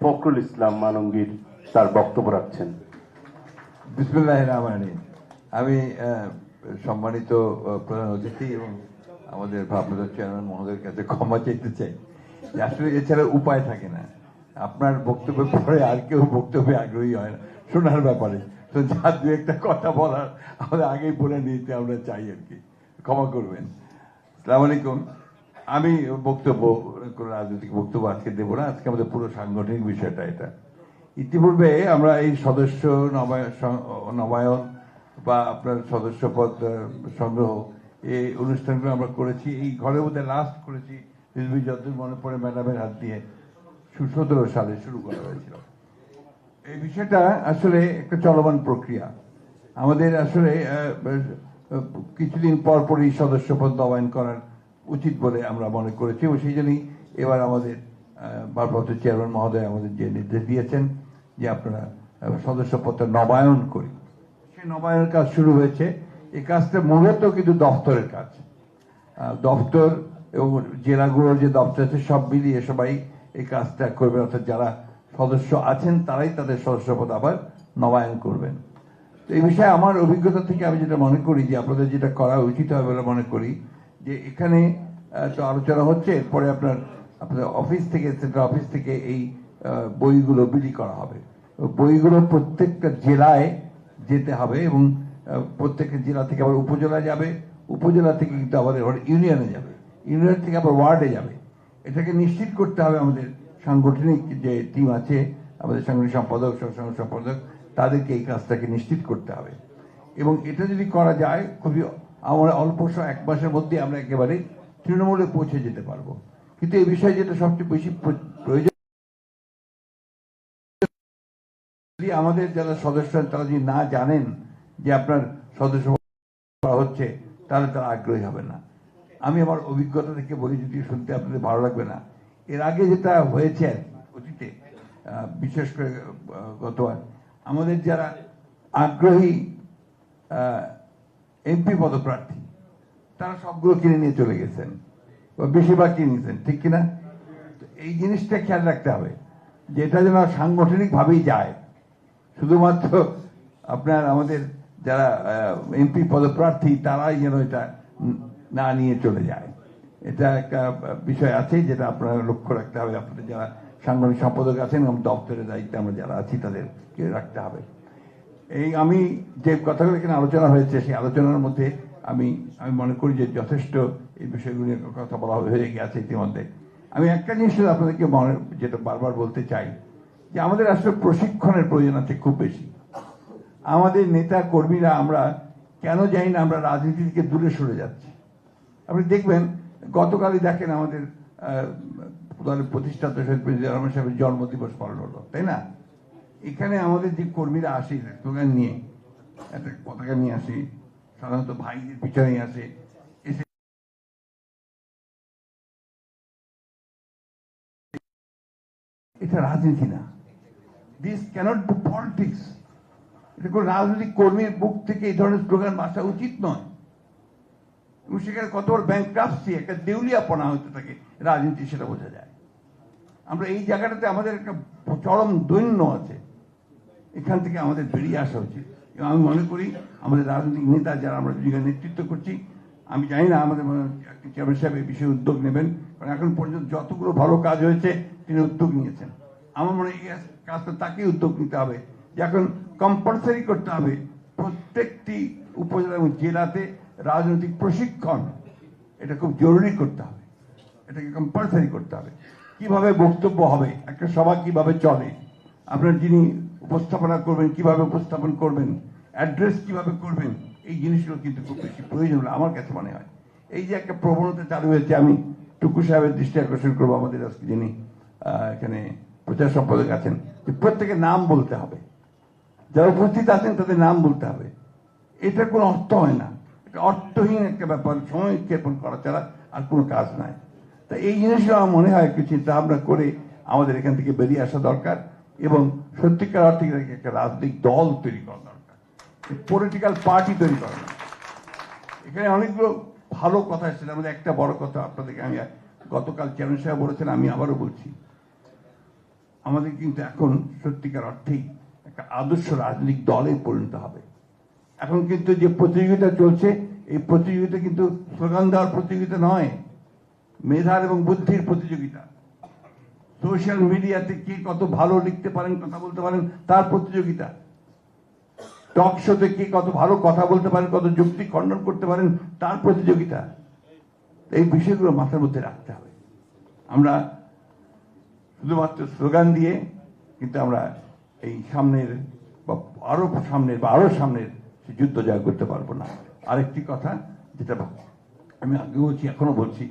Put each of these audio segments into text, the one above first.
ফখরুল ইসলাম মানঙ্গীর তার বক্তব্য রাখছেন। বিসমুল্লাহ রহমানি আমি সম্মানিত প্রধান অতিথি এবং আমাদের ভাবনাদ চেয়ারম্যান মহোদয়ের কাছে ক্ষমা চাইতে চাই। আসলে এছাড়া উপায় থাকে না। আপনার বক্তব্যের পরে আর কেউ বক্তব্যে আগ্রহী হয় না। শোনার ব্যাপারে। তো যা দু একটা কথা বলার আমাদের আগেই বলে নিতে আমরা চাই আর কি। ক্ষমা করবেন। সালাম আলাইকুম। আমি বক্তব্য, কোনো রাজনৈতিক বক্তব্য আজকে দেবো না। আজকে আমাদের পুরো সাংগঠনিক বিষয়টা এটা। ইতিপূর্বে আমরা এই সদস্য নবায়ন বা আপনার সদস্য পদ সংগ্রহ এই অনুষ্ঠানগুলো আমরা করেছি। এই ঘরের মধ্যে লাস্ট করেছি। রিজভি যতদূর মনে পড়ে ম্যাডামের হাত দিয়ে সতেরো সালে শুরু করা হয়েছিল। এই বিষয়টা আসলে একটা চলমান প্রক্রিয়া। আমাদের আসলে কিছুদিন পর পরই সদস্যপদ নবায়ন করার উচিত বলে আমরা মনে করেছি এবং সেই জন্যই এবার আমাদের ভারপ্রাপ্ত চেয়ারম্যান মহোদয় আমাদের যে নির্দেশ দিয়েছেন যে আপনারা আহ, সদস্যপদটা নবায়ন করি। সেই নবায়নের কাজ শুরু হয়েছে। এই কাজটা মূলত কিন্তু দফতরের কাজ। আহ, দপ্তর এবং জেলাগুলোর যে দপ্তর আছে সব মিলিয়ে সবাই এই কাজটা করবে অর্থাৎ যারা সদস্য আছেন তারাই তাদের সদস্যপদ আবার নবায়ন করবেন। তো এই বিষয়ে আমার অভিজ্ঞতা থেকে আমি যেটা মনে করি যে আপনাদের যেটা করা উচিত হবে বলে মনে করি যে এখানে তো আলোচনা হচ্ছে, এরপরে আপনার, আপনাদের অফিস থেকে সেন্ট্রাল অফিস থেকে এই বইগুলো বিলি করা হবে। বইগুলো প্রত্যেকটা জেলায় যেতে হবে এবং প্রত্যেকটা জেলা থেকে আবার উপজেলা যাবে। উপজেলা থেকে কিন্তু আমাদের ইউনিয়নে যাবে। ইউনিয়ন থেকে আবার ওয়ার্ডে যাবে। এটাকে নিশ্চিত করতে হবে আমাদের সাংগঠনিক যে টিম আছে, আমাদের সাংগঠনিক সম্পাদক সহসাংগঠনিক সম্পাদক, তাদেরকে এই কাজটাকে নিশ্চিত করতে হবে। এবং এটা যদি করা যায়, খুবই আমরা অল্প এক মাসের মধ্যে আমরা একেবারে তৃণমূলে পৌঁছে যেতে পারব। কিন্তু এই বিষয়ে যেটা সবচেয়ে বেশি প্রয়োজন আমাদের যারা সদস্য তারা যদি না জানেন যে আপনার সদস্য হচ্ছে, তাহলে তারা আগ্রহী হবে না। আমি আমার অভিজ্ঞতা থেকে বলি, যদি শুনতে আপনাদের ভালো লাগবে না। এর আগে যেটা হয়েছে অতীতে বিশেষ করে গতবার, আমাদের যারা আগ্রহী এমপি পদপ্রার্থী। তারা সবগুলো কিনে নিয়ে চলে গেছেন। বেশিরভাগ কিনে নিয়েছেন, ঠিক কিনা? এই জিনিসটা খেয়াল রাখতে হবে যে এটা যেন সাংগঠনিক ভাবেই যায়। শুধুমাত্র আপনার আমাদের যারা এমপি পদপ্রার্থী, তারাই যেন এটা না নিয়ে চলে যায়। এটা একটা বিষয় আছে যেটা আপনারা লক্ষ্য রাখতে হবে। আপনাদের যারা সাংগঠনিক সম্পাদক আছেন এবং দপ্তরের দায়িত্বে আমরা যারা আছি, তাদেরকে রাখতে হবে। এই আমি যে কথাগুলো এখানে আলোচনা হয়েছে, সেই আলোচনার মধ্যে আমি আমি মনে করি যে যথেষ্ট এই বিষয়গুলি কথা বলা হয়ে গেছে ইতিমধ্যে। আমি একটা জিনিস আপনাদেরকে মনে, যেটা বারবার বলতে চাই, যে আমাদের আসলে প্রশিক্ষণের প্রয়োজন আছে খুব বেশি। আমাদের নেতা কর্মীরা আমরা কেন জানি না আমরা রাজনীতি থেকে দূরে সরে যাচ্ছি। আপনি দেখবেন, গতকালই দেখেন আমাদের দলের প্রতিষ্ঠাতা শহীদ সাহেবের জন্মদিবস পালন হলো, তাই না? এখানে আমাদের যে কর্মীরা আসে স্লোগান নিয়ে, একটা পতাকা নিয়ে আসে, সাধারণত ভাইদের পিছনে আসে এটা রাজনীতি না। দিস ক্যানট বি পলিটিক্স এটা কোনো রাজনৈতিক কর্মীর বুক থেকে এই ধরনের স্লোগান আসা উচিত নয়। এবং সেখানে কত বড় ব্যাংক্রাফসি একটা দেউলিয়াপনা হতে থাকে, রাজনীতি সেটা বোঝা যায়। আমরা এই জায়গাটাতে আমাদের একটা চরম দৈন্য আছে। এখান থেকে আমাদের বেরিয়ে আসা উচিত। এবং আমি মনে করি, আমাদের রাজনৈতিক নেতা যারা আমরা দুজনে নেতৃত্ব করছি, আমি জানি না আমাদের চেয়ারম্যান সাহেব এই বিষয়ে উদ্যোগ নেবেন, কারণ এখন পর্যন্ত যতগুলো ভালো কাজ হয়েছে, তিনি উদ্যোগ নিয়েছেন। আমার মনে হয় এই কাজটা তাকেই উদ্যোগ নিতে হবে। যে এখন কম্পালসারি করতে হবে প্রত্যেকটি উপজেলা এবং জেলাতে রাজনৈতিক প্রশিক্ষণ। এটা খুব জরুরি করতে হবে। এটাকে কম্পালসারি করতে হবে। কীভাবে বক্তব্য হবে, একটা সভা কীভাবে চলে? আপনার যিনি উপস্থাপনা করবেন, কীভাবে উপস্থাপন করবেন অ্যাড্রেস কীভাবে করবেন, এই জিনিসগুলো কিন্তু খুব বেশি প্রয়োজন বলে আমার কাছে মনে হয়। এই যে একটা প্রবণতা চালু হয়েছে, আমি টুকু সাহেবের দৃষ্টি আকর্ষণ করব আমাদের আজকে যিনি এখানে প্রচার সম্পাদক আছেন, যে প্রত্যেকের নাম বলতে হবে। যারা উপস্থিত আছেন, তাদের নাম বলতে হবে। এটার কোনো অর্থ হয় না। এটা অর্থহীন একটা ব্যাপার, সময় ক্ষেপণ করা ছাড়া আর কোনো কাজ নাই। তা এই জিনিসগুলো আমার মনে হয় একটু চিন্তা ভাবনা করে আমাদের এখান থেকে বেরিয়ে আসা দরকার। এবং সত্যিকার অর্থে একটা রাজনৈতিক দল তৈরি করা দরকার। পলিটিক্যাল পার্টি তৈরি করা এখানে অনেকগুলো ভালো কথা এসেছে। মধ্যে একটা বড় কথা আপনাদেরকে আমি গতকাল চেয়ারম্যান সাহেব বলেছেন, আমি আবারও বলছি। আমাদের কিন্তু এখন সত্যিকার অর্থেই একটা আদর্শ রাজনৈতিক দলে পরিণত হবে। এখন কিন্তু যে প্রতিযোগিতা চলছে, এই প্রতিযোগিতা কিন্তু স্লোগান দেওয়ার প্রতিযোগিতা নয়, মেধার এবং বুদ্ধির প্রতিযোগিতা। সোশ্যাল মিডিয়াতে কে কত ভালো লিখতে পারেন, কথা বলতে পারেন, তার প্রতিযোগিতা। টক শোতে কে কত ভালো কথা বলতে পারেন, কত যুক্তি খণ্ডন করতে পারেন, তার প্রতিযোগিতা। এই বিষয়গুলো মাথার মধ্যে রাখতে হবে। আমরা শুধুমাত্র স্লোগান দিয়ে, কিন্তু আমরা এই সামনের বা আরও সামনের বা আরও সামনের সে যুদ্ধ জয় করতে পারব না। আরেকটি কথা, যেটা আমি আগে বলছি এখনও বলছি,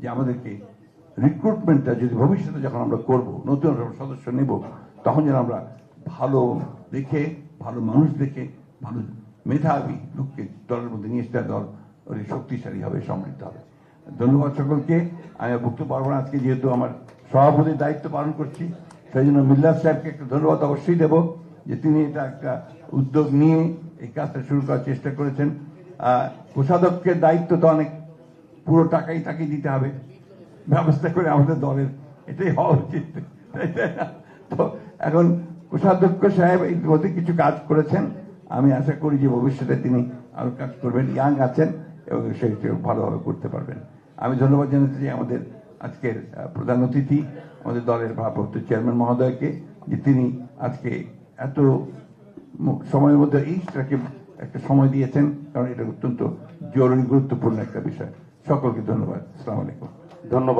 যে আমাদেরকে রিক্রুটমেন্টটা যদি ভবিষ্যতে যখন আমরা করব, নতুন সদস্য নেব, তখন যেন আমরা ভালো দেখে, ভালো মানুষ দেখে, ভালো মেধাবী লোককে দলের মধ্যে নিয়ে এসে দল শক্তিশালী হবে, সমৃদ্ধ হবে। ধন্যবাদ সকলকে। আমি বক্তব্য পারব না। আজকে যেহেতু আমার সভাপতির দায়িত্ব পালন করছি, সেই জন্য মিল্লার সাহেবকে একটা ধন্যবাদ অবশ্যই দেব যে তিনি এটা একটা উদ্যোগ নিয়ে এই কাজটা শুরু করার চেষ্টা করেছেন। কোষাধ্যক্ষের দায়িত্ব তো অনেক, পুরো টাকাই তাকে দিতে হবে। ব্যবস্থা করে আমাদের দলের। এটাই হওয়া উচিত। তো এখন কোষাধ্যক্ষ সাহেব ইতিমধ্যে কিছু কাজ করেছেন। আমি আশা করি যে ভবিষ্যতে তিনি আরও কাজ করবেন, ইয়াং আছেন এবং সেটি ভালোভাবে করতে পারবেন। আমি ধন্যবাদ জানাতে চাই আমাদের আজকের প্রধান অতিথি, আমাদের দলের ভারপ্রাপ্ত চেয়ারম্যান মহোদয়কে, যে তিনি আজকে এত সময়ের মধ্যে এইটাকে একটা সময় দিয়েছেন, কারণ এটা অত্যন্ত জরুরি, গুরুত্বপূর্ণ একটা বিষয়। সকলকে ধন্যবাদ। আসসালামু আলাইকুম। ধন্যবাদ।